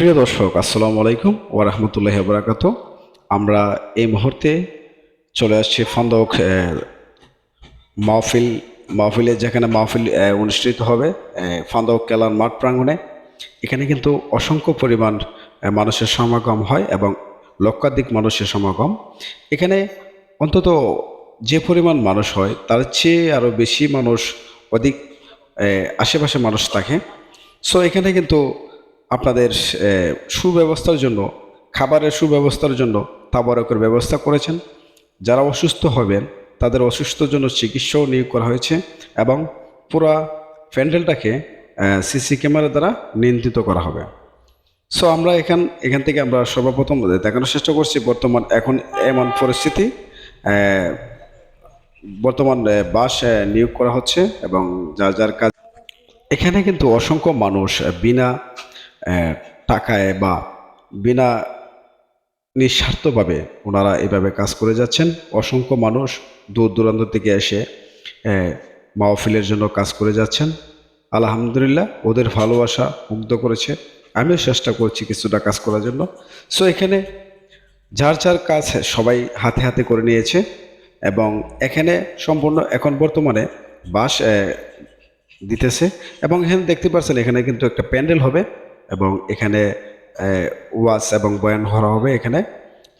প্রিয় দর্শক, আসসালামু আলাইকুম ওয়া রাহমাতুল্লাহি ওয়া বারাকাতু আমরা এই মুহূর্তে চলে আসছি ফন্দক মাহফিল, মাহফিলে যেখানে মাহফিল অনুষ্ঠিত হবে ফন্দক কেলান মাঠ প্রাঙ্গণে। এখানে কিন্তু অসংখ্য পরিমাণ মানুষের সমাগম হয় এবং লক্ষাধিক মানুষের সমাগম। এখানে অন্তত যে পরিমাণ মানুষ হয়, তার চেয়ে আরও বেশি মানুষ, অধিক আশেপাশে মানুষ থাকে। সো এখানে কিন্তু আপনাদের সুব্যবস্থার জন্য, খাবারের সুব্যবস্থার জন্য তাবারকের ব্যবস্থা করেছেন। যারা অসুস্থ হবেন, তাদের অসুস্থর জন্য চিকিৎসাও নিয়োগ করা হয়েছে এবং পুরা প্যান্ডেলটাকে সিসি ক্যামেরা দ্বারা নিয়ন্ত্রিত করা হবে। সো আমরা এখান এখান থেকে আমরা সর্বপ্রথম দেখানোর চেষ্টা করছি, বর্তমান এখন এমন পরিস্থিতি বর্তমান বাস নিয়োগ করা হচ্ছে এবং যার যার কাজ এখানে কিন্তু অসংখ্য মানুষ বিনা টাকায় বা বিনা নিঃস্বার্থভাবে ওনারা এভাবে কাজ করে যাচ্ছেন। অসংখ্য মানুষ দূর দূরান্ত থেকে এসে মাহফিলের জন্য কাজ করে যাচ্ছেন। আলহামদুলিল্লাহ, ওদের ভালোবাসা মুগ্ধ করেছে। আমিও চেষ্টা করছি কিছুটা কাজ করার জন্য। সো এখানে যার যার কাজ সবাই হাতে হাতে করে নিয়েছে এবং এখানে সম্পূর্ণ এখন বর্তমানে বাস দিতেছে এবং এখানে দেখতে পাচ্ছেন, এখানে কিন্তু একটা প্যান্ডেল হবে। এবং এখানে ওয়াজ এবং বয়ান করা হবে এখানে।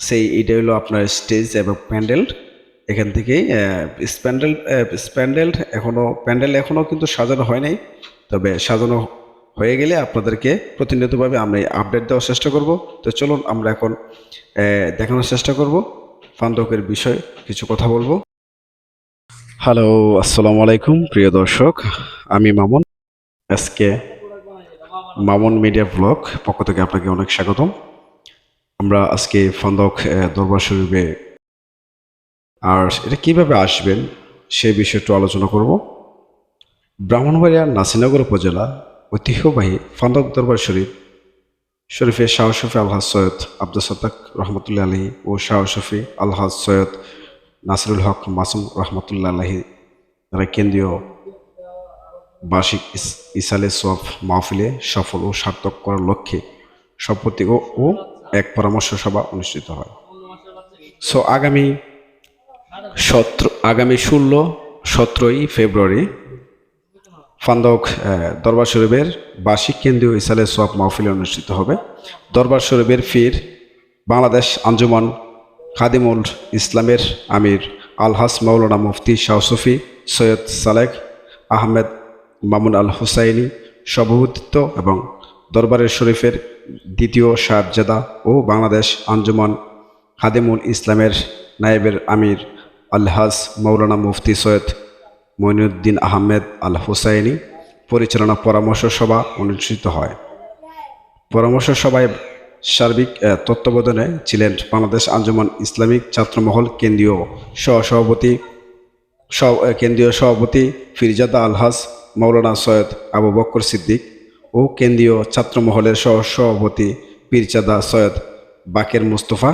সেই এটা হলো আপনার স্টেজ এবং প্যান্ডেল। এখান থেকেই স্প্যান্ডেল স্প্যান্ডেল এখনও প্যান্ডেল এখনও কিন্তু সাজানো হয় নাই। তবে সাজানো হয়ে গেলে আপনাদেরকে প্রতিনিয়তভাবে আমি আপডেট দেওয়ার চেষ্টা করব। তো চলুন আমরা এখন দেখানোর চেষ্টা করব। ফান্দকের বিষয়ে কিছু কথা বলব। হ্যালো আসসালামু আলাইকুম, প্রিয় দর্শক। আমি মামুন। আজকে মামুন মিডিয়া ব্লগ পক্ষ থেকে আপনাকে অনেক স্বাগতম। আমরা আজকে ফান্দক দরবার শরীফে আর এটা কীভাবে আসবেন সে বিষয়ে একটু আলোচনা করব। ব্রাহ্মণবাড়িয়া নাসিনগর উপজেলা ঐতিহ্যবাহী ফান্দক দরবার শরীফ, শরীফে শাহ শফি আলহাজ সৈয়দ আব্দুল সত্তাক রহমতুল্লাহ আলহী ও শাহ শফি আলহাজ সৈয়দ নাসিরুল হক মাসুম রহমতুল্লাহ আলহী তারা কেন্দ্রীয় বার্ষিক ইস- ইসালে সোয়াফ মাহফিলে সফল ও সার্থক করার লক্ষ্যে সম্পত্তি ও এক পরামর্শ সভা অনুষ্ঠিত হয়। সো আগামী সতেরো, আগামী ষোলো, সতেরোই ফেব্রুয়ারি ফান্দক দরবার শরীফের বার্ষিক কেন্দ্রীয় ইসালে সোয়াব মাহফিলে অনুষ্ঠিত হবে। দরবার শরীফের ফির বাংলাদেশ আঞ্জুমান খাদিমুল ইসলামের আমির আলহাস মাওলানা মুফতি শাহসুফি সৈয়দ সালেক আহমেদ মামুন আল হুসাইনি সভাপতিত্ব এবং দরবারের শরীফের দ্বিতীয় সাহেবজাদা ও বাংলাদেশ আঞ্জুমান খাদিমুল ইসলামের নায়েবের আমির আলহাজ মৌলানা মুফতি সৈয়দ মঈনুদ্দিন আহমেদ আল হুসাইনি পরিচালনা পরামর্শ সভা অনুষ্ঠিত হয়। পরামর্শ সভায় সার্বিক তত্ত্বাবধানে ছিলেন বাংলাদেশ আঞ্জুমান ইসলামিক ছাত্রমহল কেন্দ্রীয় সহসভাপতি কেন্দ্রীয় সভাপতি ফিরজাদা আলহাজ মৌলানা সৈয়দ আবু বক্কর সিদ্দিক ও কেন্দ্রীয় ছাত্রমহলের সহ সভাপতি পীরচাদা সৈয়দ বাকের মুস্তফা।